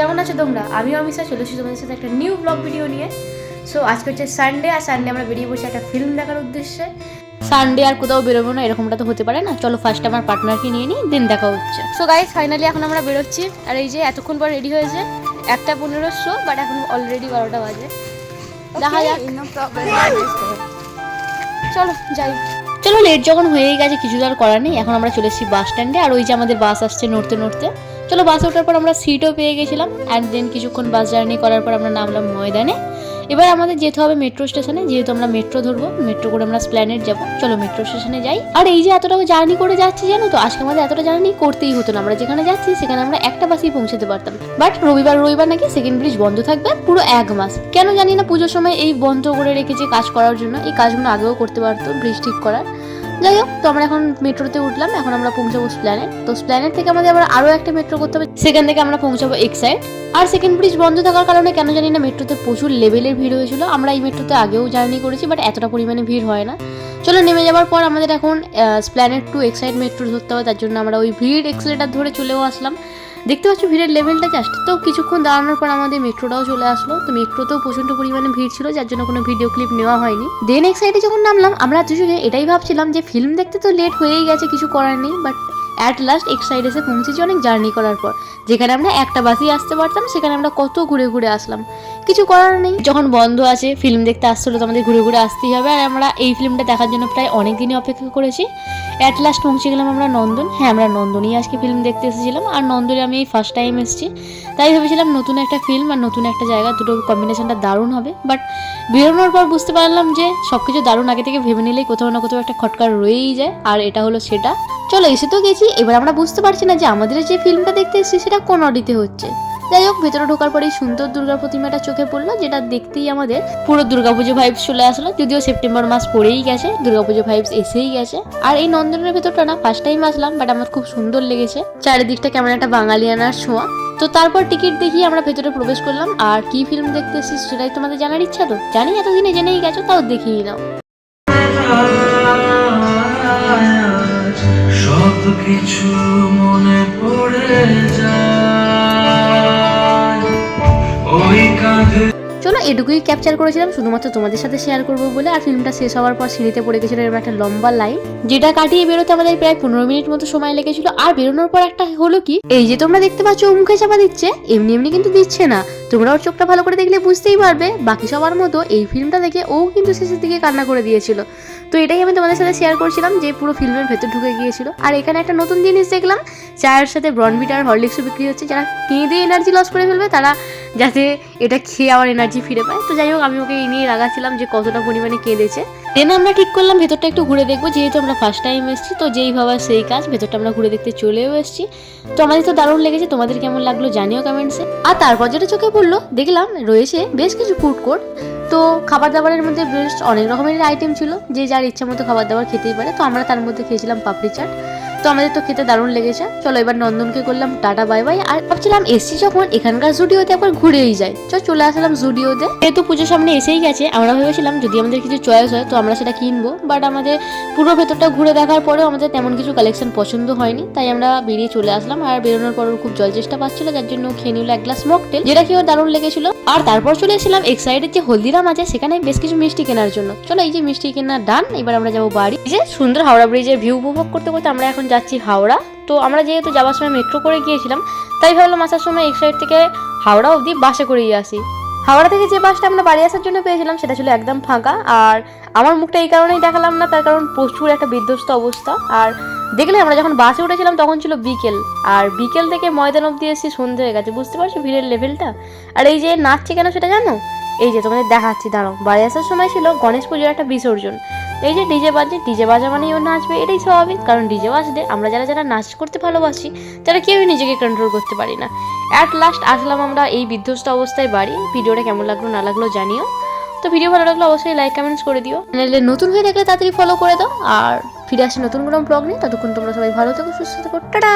কেমন আছো তোমরা? আমিও অমিশা চলে এসেছি তোমাদের সাথে একটা নিউ ব্লগ ভিডিও নিয়ে। সো আজকে হচ্ছে সানডে আর সানডে আমরা বেরিয়ে বসে একটা ফিল্ম দেখার উদ্দেশ্যে। সানডে আর কোথাও বেরোবো না এরকমটা তো হতে পারে না। চলো ফার্স্ট আমার পার্টনারকে নিয়ে নিই দিন দেখা হচ্ছে। সো গাইজ ফাইনালি এখন আমরা বেরোচ্ছি। আর এই যে এতক্ষণ পর রেডি হয়েছে একটা পনেরো শো বাট এখন অলরেডি বারোটা বাজে। দেখা যাক। চলো যাই। চলো লেট যখন হয়েই গেছে কিছু তো আর করার নেই। এখন আমরা চলে এসেছি বাস স্ট্যান্ডে আর ওই যে আমাদের বাস আসছে নড়তে নড়তে চলো বাসে ওঠার পর আমরা সিটও পেয়ে গেছিলাম অ্যান্ড দেন কিছুক্ষণ বাস জার্নি করার পর আমরা নামলাম ময়দানে। এবার আমাদের যেতে হবে মেট্রো স্টেশনে যেহেতু আমরা মেট্রো ধরবো মেট্রো করে আমরা স্প্ল্যানেট যাব। চলো মেট্রো স্টেশনে যাই। আর এই যে এতটা জার্নি করে যাচ্ছি, জানো তো? আজকে আমাদের এতটা জার্নি করতেই হতো না। আমরা যেখানে যাচ্ছি, সেখানে আমরা একটা বাসেই পৌঁছাতে পারতাম। বাট রবিবার রবিবার নাকি সেকেন্ড ব্রিজ বন্ধ থাকবে, পুরো এক মাস। কেন জানি না, পুজোর সময় এই বন্ধ করে রেখেছে কাজ করার জন্য, এই কাজগুলো আগেও করতে পারতো ব্রিজ ঠিক করার। যাই হোক তো আমরা এখন মেট্রোতে উঠলাম, এখন আমরা পৌঁছাবো স্প্ল্যানেট তো স্প্ল্যানেট থেকে আমাদের আবার আরও একটা মেট্রো করতে হবে, সেখান থেকে আমরা পৌঁছাবো এক্সাইড আর সেকেন্ড ব্রিজ বন্ধ থাকার কারণে কেন জানি না মেট্রোতে প্রচুর লেভেলের ভিড় হয়েছিল। আমরা এই মেট্রোতে আগেও জার্নি করেছি বাট এতটা পরিমাণে ভিড় হয় না। চলো নেমে যাওয়ার পর আমাদের এখন স্প্ল্যানেট টু এক্সাইড মেট্রো ধরতে হবে, তার জন্য আমরা ওই ভিড় এক্সেলেটার ধরে চলেও আসলাম। দেখতে পাচ্ছ ভিড়ের লেভেলটা জাস্ট তো কিছুক্ষণ দাঁড়ানোর পর আমাদের মেট্রোটাও চলে আসলো। তো মেট্রোতেও প্রচণ্ড পরিমাণে ভিড় ছিল, যার জন্য কোনো ভিডিও ক্লিপ নেওয়া হয়নি। দেন এক সাইডে যখন নামলাম, আমরা দুজনে এটাই ভাবছিলাম যে ফিল্ম দেখতে তো লেট হয়েই গেছে, কিছু করার নেই বাট অ্যাট লাস্ট এক সাইড এসে পৌঁছেছি অনেক জার্নি করার পর। যেখানে আমরা একটা বাসেই আসতে পারতাম, সেখানে আমরা কত ঘুরে ঘুরে আসলাম। কিছু করার নেই। যখন বন্ধ আছে ফিল্ম দেখতে আসছিল, তো আমাদের ঘুরে ঘুরে আসতেই হবে। আর আমরা এই ফিল্মটা দেখার জন্য প্রায় অনেক দিনই অপেক্ষা করেছি। অ্যাট লাস্ট পৌঁছে গেলাম আমরা নন্দন। হ্যাঁ আমরা নন্দনই আজকে ফিল্ম দেখতে এসেছিলাম। আর নন্দনে আমি এই ফার্স্ট টাইম এসেছি। তাই ভেবেছিলাম নতুন একটা ফিল্ম আর নতুন একটা জায়গা, দুটো কম্বিনেশনটা দারুণ হবে। বাট বেরোনোর পর বুঝতে পারলাম যে সব কিছু দারুণ আগে থেকে ভেবে নিলেই কোথাও না কোথাও একটা খটকার রয়েই যায়। আর এটা হলো সেটা। চলো এসে তো গেছি। এবার আমরা বুঝতে পারছি না যে আমাদের যে ফিল্মটা দেখতে এসেছি, সেটা কোন অডিতে হচ্ছে। যাই হোক, ভেতরে ঢোকার পরেই সুন্দর দুর্গা প্রতিমাটা চোখে পড়ল, যেটা দেখতেই আমাদের পুরো দুর্গাপুজো ভাইবস চলে আসলো, যদিও সেপ্টেম্বর মাস পড়েই গেছে, দুর্গাপুজো ভাইবস এসেই গেছে। আর এই নন্দনের ভেতরটা না ফার্স্ট টাইম আসলাম বাট আমার খুব সুন্দর লেগেছে। চারিদিকটা কেমন একটা বাঙালিয়ানার ছোঁয়া। তো তারপর টিকিট দেখিয়ে আমরা ভেতরে প্রবেশ করলাম, আর কি ফিল্ম দেখতে এসেছি সেটাই তোমাদের জানার ইচ্ছা তো? জানি এতদিনে জেনেই গেছো, তাও দেখিয়ে নাও। কিছু মনে পড়ে যায়। এটুকুই ক্যাপচার করেছিলাম, শুধুমাত্র তোমাদের সাথে শেয়ার করব বলে। আর ফিল্মটা শেষ হওয়ার পর সিঁড়িতে পড়ে গেছিল এরকম একটা লম্বা লাইন যেটা কাটিয়ে বেরোতে আমাদের প্রায় পনেরো মিনিট মতো সময় লেগেছিল। আর বেরোনোর পর একটা হলো কি, এই যে তোমরা দেখতে পাচ্ছ ও মুখে চাপা দিচ্ছে, এমনি এমনি কিন্তু দিচ্ছে না। তোমরা ওর চোখটা ভালো করে দেখলে বুঝতেই পারবে। বাকি সবার মতো এই ফিল্মটা দেখে ও কিন্তু শেষের দিকে কান্না করে দিয়েছিল। তো এটাই আমি তোমাদের সাথে শেয়ার করছিলাম যে পুরো ফিল্মের ভেতর ঢুকে গিয়েছিল। আর এখানে একটা নতুন জিনিস দেখলাম চায়ের সাথে ব্রনবিটা আর হরলিক্সও বিক্রি হচ্ছে, যারা কেঁদে এনার্জি লস করে ফেলবে, তারা যাতে এটা খেয়ে আবার এনার্জি ফিরে পায়। তো যাই হোক, আমি ওকে এই নিয়ে রাগাচ্ছিলাম যে কতটা পরিমাণে কেঁদেছে। দেন আমরা ঠিক করলাম, ভেতরটা একটু ঘুরে দেখব, যেহেতু আমরা ফার্স্ট টাইম এসেছি, তো যেই ভাবা সেই কাজ, ভেতরটা আমরা ঘুরে দেখতে চলেও এসেছি। তো আমাদের তো দারুণ লেগেছে, তোমাদের কেমন লাগল জানিও কমেন্টসে আর তারপর যেটা চোখে পড়ল, দেখলাম রয়েছে বেশ কিছু ফুড কোর্ট তো খাবার দাবারের মধ্যে বেশ অনেক রকমের আইটেম ছিল, যে যার ইচ্ছা মতো খাবার দাবার খেতেই পারে। তো আমরা তার মধ্যে খেয়েছিলাম পাপড়ি চাট। তো আমাদের তো খেতে দারুণ লেগেছে। চলো এবার নন্দনকে করলাম, টাটা, বাই বাই। আর ভাবছিলাম এসছি যখন এখানকার জুডিওতে একবার ঘুরেই যাই। চ চলে আসলাম জুডিওতে। যেহেতু পুজোর সামনে এসেই গেছে। আমরা ভেবেছিলাম যদি আমাদের কিছু চয়েস হয়, তো আমরা সেটা কিনবো। বাট আমাদের পুরো ভেতরটা ঘুরে দেখার পরেও আমাদের তেমন কিছু কালেকশন পছন্দ হয়নি। তাই আমরা বেরিয়ে চলে আসলাম। আর বেরোনোর পর খুব জল চেষ্টা পাচ্ছিল, যার জন্য খেয়ে নিল এক গ্লাস মকটেল যেটা খেয়ে ওর দারুণ লেগেছিল। আর তারপর চলে এসেছিলাম এক সাইডের যে হলদিরাম আছে, সেখানে বেশ কিছু মিষ্টি কেনার জন্য। চলো এই যে মিষ্টি কেনা ডান, এবার আমরা যাব বাড়ি। যে সুন্দর হাওড়া ব্রিজের ভিউ উপভোগ করতে করতে আমরা এখন যাচ্ছি হাওড়া। তো আমরা যেহেতু যাওয়ার সময় মেট্রো করে গিয়েছিলাম, তাই ভাবলাম আসার সময় এক সাইড থেকে হাওড়া অবধি বাসে করেই আসি। হাওড়া থেকে যে বাসটা আমরা বাড়ি আসার জন্য পেয়েছিলাম, সেটা ছিল একদম ফাঁকা। আর আমার মুখটা এই কারণেই দেখালাম না, তার কারণ প্রচুর একটা বিধ্বস্ত অবস্থা। আর দেখলে আমরা যখন বাসে উঠেছিলাম, তখন ছিল বিকেল। আর বিকেল থেকে ময়দান অব্দি এসেছি সন্ধে হয়ে গেছে, বুঝতে পারছ ভিড়ের লেভেলটা আর এই যে নাচছে কেন সেটা জানো? এই যে তোমাদের দেখাচ্ছি, দাঁড়াও। বাড়ি আসার সময় ছিল গণেশ পুজোর একটা বিসর্জন। এই যে ডিজে বাজে ডিজে বাজা মানেই ও নাচবে, এটাই স্বাভাবিক। কারণ ডিজে বাজলে আমরা যারা যারা নাচ করতে ভালোবাসি, তারা কেউই নিজেকে কন্ট্রোল করতে পারি না। অ্যাট লাস্ট আসলাম আমরা এই বিধ্বস্ত অবস্থায় বাড়ি। ভিডিওটা কেমন লাগল, না লাগল জানিও। তো ভিডিও ভালো লাগলে অবশ্যই লাইক কমেন্টস করে দিও। চ্যানেলে নতুন হয়ে থাকলে তাড়াতাড়ি ফলো করে দাও। আর ফিরে আসি নতুন কোনো ব্লগ নিয়ে। ততক্ষণ তোমরা সবাই ভালো থেকো সুস্থ থেকো। টাটা!